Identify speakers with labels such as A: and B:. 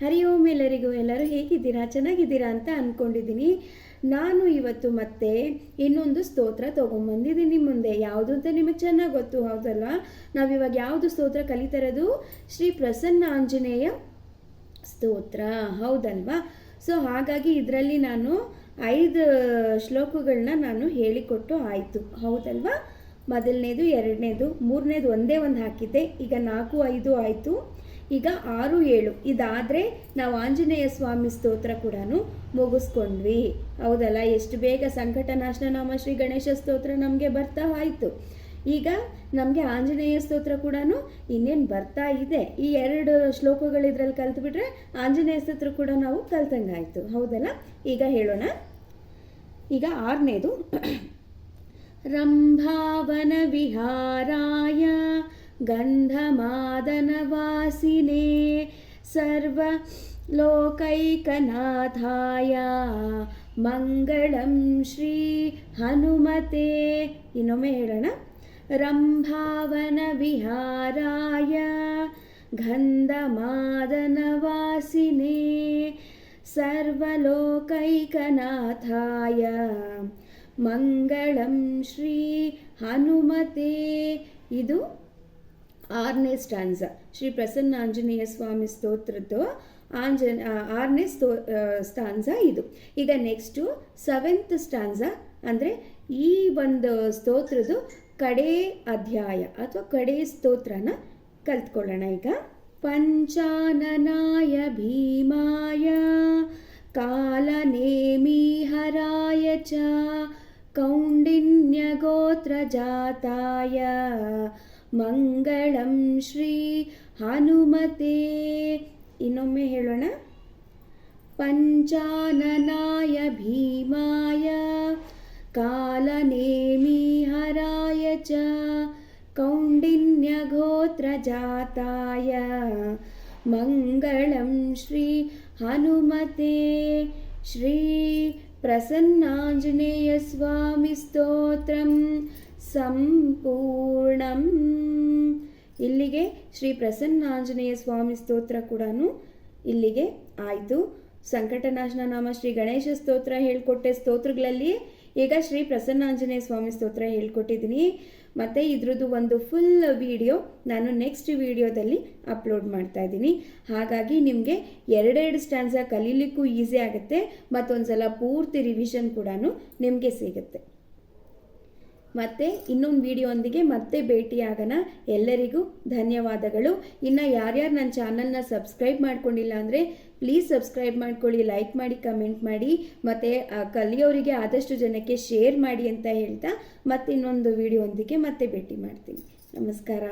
A: ಹರಿ ಓಂ ಎಲ್ಲರಿಗೂ, ಎಲ್ಲರೂ ಹೇಗಿದ್ದೀರಾ? ಚೆನ್ನಾಗಿದ್ದೀರಾ ಅಂತ ಅಂದ್ಕೊಂಡಿದ್ದೀನಿ ನಾನು ಇವತ್ತು ಮತ್ತೆ ಇನ್ನೊಂದು ಸ್ತೋತ್ರ ತೊಗೊಂಬಂದಿದ್ದೀನಿ ಮುಂದೆ. ಯಾವುದು ಅಂತ ನಿಮಗೆ ಚೆನ್ನಾಗಿ ಗೊತ್ತು ಹೌದಲ್ವಾ ನಾವಿವಾಗ ಯಾವುದು ಸ್ತೋತ್ರ ಕಲಿತರೋದು? ಶ್ರೀ ಪ್ರಸನ್ನ ಆಂಜನೇಯ ಸ್ತೋತ್ರ, ಹೌದಲ್ವಾ? ಸೊ, ಹಾಗಾಗಿ ಇದರಲ್ಲಿ ನಾನು ಐದು ಶ್ಲೋಕಗಳನ್ನ ನಾನು ಹೇಳಿಕೊಟ್ಟು ಆಯಿತು. ಹೌದಲ್ವಾ? ಮೊದಲನೇದು, ಎರಡನೇದು, ಮೂರನೇದು ಒಂದೇ ಒಂದು ಹಾಕಿದ್ದೆ. ಈಗ ನಾಲ್ಕು, ಐದು ಆಯಿತು. ಈಗ ಆರು ಏಳು. ಇದಾದರೆ ನಾವು ಆಂಜನೇಯ ಸ್ವಾಮಿ ಸ್ತೋತ್ರ ಕೂಡ ಮುಗಿಸ್ಕೊಂಡ್ವಿ. ಹೌದಲ್ಲ? ಎಷ್ಟು ಬೇಗ ಸಂಕಟನಾಶನ ಶ್ರೀ ಗಣೇಶ ಸ್ತೋತ್ರ ನಮಗೆ ಬರ್ತಾ ಆಯಿತು. ಈಗ ನಮಗೆ ಆಂಜನೇಯ ಸ್ತೋತ್ರ ಕೂಡ ಇನ್ನೇನು ಬರ್ತಾ ಇದೆ. ಈ ಎರಡು ಶ್ಲೋಕಗಳು ಇದರಲ್ಲಿ ಕಲ್ತ್ಬಿಟ್ರೆ ಆಂಜನೇಯ ಸ್ತೋತ್ರ ಕೂಡ ನಾವು ಕಲ್ತಂಗಾಯಿತು ಹೌದಲ್ಲ? ಈಗ ಹೇಳೋಣ. ಈಗ ಆರನೇದು. ರಂಭಾವನ ವಿಹಾರಾಯ ಗಂಧಮಾದನವಾಸಿನೇ ಸರ್ವ ಲೋಕೈಕನಾಥಾಯ ಮಂಗಳಂ ಶ್ರೀ ಹನುಮತೆ. ಇನ್ನೊಮ್ಮೆ ಹೇಳೋಣ. ರಂಭಾವನ ವಿಹಾರಾಯ ಗಂಧಮಾದನವಾಸಿನೇ, ಸರ್ವಲೋಕೈಕನಾಥಾಯ. ಮಂಗಳಂ ಶ್ರೀ ಹನುಮತೆ. ಇದು ಆರನೇ ಸ್ಟಾನ್ಸ. ಶ್ರೀ ಪ್ರಸನ್ನ ಆಂಜನೇಯ ಸ್ವಾಮಿ ಸ್ತೋತ್ರದ್ದು ಆಂಜನ ಆರನೇ ಸ್ತೋ ಸ್ಟಾನ್ಸ ಇದು. ಈಗ ನೆಕ್ಸ್ಟು ಸೆವೆಂತ್ ಸ್ಟಾನ್ಸ ಅಂದರೆ ಈ ಒಂದು ಸ್ತೋತ್ರದ್ದು ಕಡೇ ಅಧ್ಯಾಯ ಅಥವಾ ಕಡೇ ಸ್ತೋತ್ರನ ಕಲ್ತ್ಕೊಳ್ಳೋಣ ಈಗ. ಪಂಚಾನನಾಯ ಭೀಮಾಯ, ಕಾಲನೇಮಿಹರಾಯ ಚ, ಕೌಂಡಿನ್ಯಗೋತ್ರಜಾತಾಯ. ಮಂಗಳಂ ಶ್ರೀ ಹನುಮತೆ ಇನ್ನೊಮ್ಮೆ ಹೇಳೋಣ ಪಂಚಾನನಾಯ ಭೀಮಾಯ ಕಾಲನೇಮಿಹರಾಯ ಚ ಕೌಂಡಿನ್ಯಗೋತ್ರಜಾತಾಯ ಮಂಗಳಂ ಶ್ರೀ ಹನುಮತೆ ಶ್ರೀ ಪ್ರಸನ್ನಾಂಜನೇಯ ಸ್ವಾಮಿ ಸ್ತೋತ್ರಂ ಸಂಪೂರ್ಣಂ. ಇಲ್ಲಿಗೆ ಶ್ರೀ ಪ್ರಸನ್ನಾಂಜನೇಯ ಸ್ವಾಮಿ ಸ್ತೋತ್ರ ಕೂಡ ಇಲ್ಲಿಗೆ ಆಯಿತು. ಸಂಕಟನಾಶನ ನಾಮ ಶ್ರೀ ಗಣೇಶ ಸ್ತೋತ್ರ ಹೇಳ್ಕೊಟ್ಟೆ ಸ್ತೋತ್ರಗಳಲ್ಲಿ ಈಗ ಶ್ರೀ ಪ್ರಸನ್ನಾಂಜನೇಯ ಸ್ವಾಮಿ ಸ್ತೋತ್ರ ಹೇಳ್ಕೊಟ್ಟಿದ್ದೀನಿ. ಮತ್ತು ಇದ್ರದ್ದು ಒಂದು ಫುಲ್ ವಿಡಿಯೋ ನಾನು ನೆಕ್ಸ್ಟ್ ವಿಡಿಯೋದಲ್ಲಿ ಅಪ್ಲೋಡ್ ಮಾಡ್ತಾ ಇದ್ದೀನಿ. ಹಾಗಾಗಿ ನಿಮಗೆ ಎರಡೆರಡು ಸ್ಟ್ಯಾನ್ಸ ಕಲೀಲಿಕ್ಕೂ ಈಸಿ ಆಗುತ್ತೆ. ಮತ್ತೊಂದು ಸಲ ಪೂರ್ತಿ ರಿವಿಷನ್ ಕೂಡ ನಿಮಗೆ ಸಿಗುತ್ತೆ. ಮತ್ತೆ ಇನ್ನೊಂದು ವಿಡಿಯೋಂದಿಗೆ ಮತ್ತೆ ಭೇಟಿಯಾಗೋಣ. ಎಲ್ಲರಿಗೂ ಧನ್ಯವಾದಗಳು. ಇನ್ನು ಯಾರ್ಯಾರು ನನ್ನ ಚಾನಲ್ನ ಸಬ್ಸ್ಕ್ರೈಬ್ ಮಾಡ್ಕೊಂಡಿಲ್ಲ ಅಂದರೆ ಪ್ಲೀಸ್ ಸಬ್ಸ್ಕ್ರೈಬ್ ಮಾಡ್ಕೊಳ್ಳಿ ಲೈಕ್ ಮಾಡಿ ಕಮೆಂಟ್ ಮಾಡಿ, ಮತ್ತು ಕಲಿಯೋರಿಗೆ ಆದಷ್ಟು ಜನಕ್ಕೆ ಶೇರ್ ಮಾಡಿ ಅಂತ ಹೇಳ್ತಾ ಮತ್ತೆ ಇನ್ನೊಂದು ವಿಡಿಯೋಂದಿಗೆ ಮತ್ತೆ ಭೇಟಿ ಮಾಡ್ತೀನಿ. ನಮಸ್ಕಾರ.